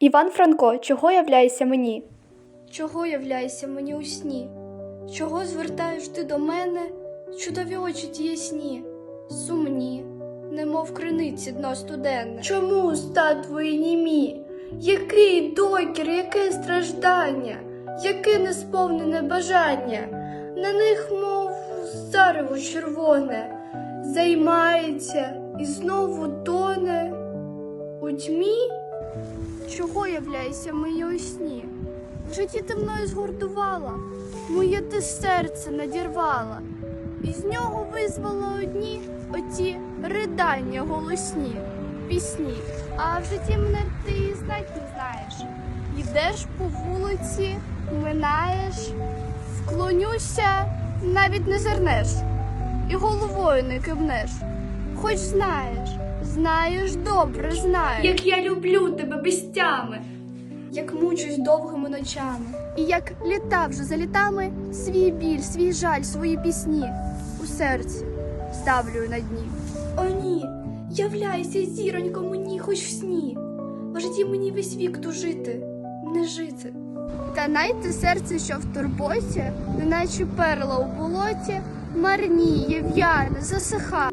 Іван Франко, чого являєшся мені? Чого являєшся мені у сні? Чого звертаєш ти до мене чудові очі ті ясні, сумні, немов криниці дно студенне? Чому уста твої німі? Який докір, яке страждання, яке несповнене бажання, на них, мов зарево червоне, займається і знову тоне у тьмі? Чого являєшся мені у сні? В житті ти мною згуртувала, моє ти серце надірвала, і з нього визвала одні оті ридання голосні, пісні. А в житті мене ти і знать не знаєш. Йдеш по вулиці, минаєш, вклонюся, навіть не зернеш, і головою не кивнеш. Хоч знаєш, знаєш, добре знаєш. Як я люблю тебе без тями. як мучусь довгими ночами, і як літа вже за літами свій біль, свій жаль, свої пісні у серці ставлю на дні. О, ні, являйся, зіронько мені, хоч в сні. В житті мені весь вік тужити, не жити. Та найте серце, що в турботі, неначе перла у болоті, марніє, в'яне, засиха.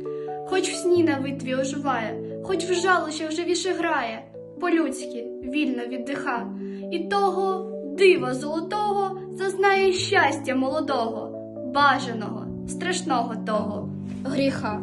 Хоч в сні на витві оживає, хоч в жалощах живіше грає, по-людськи вільно віддиха, і того дива золотого зазнає щастя молодого, бажаного, страшного того гріха.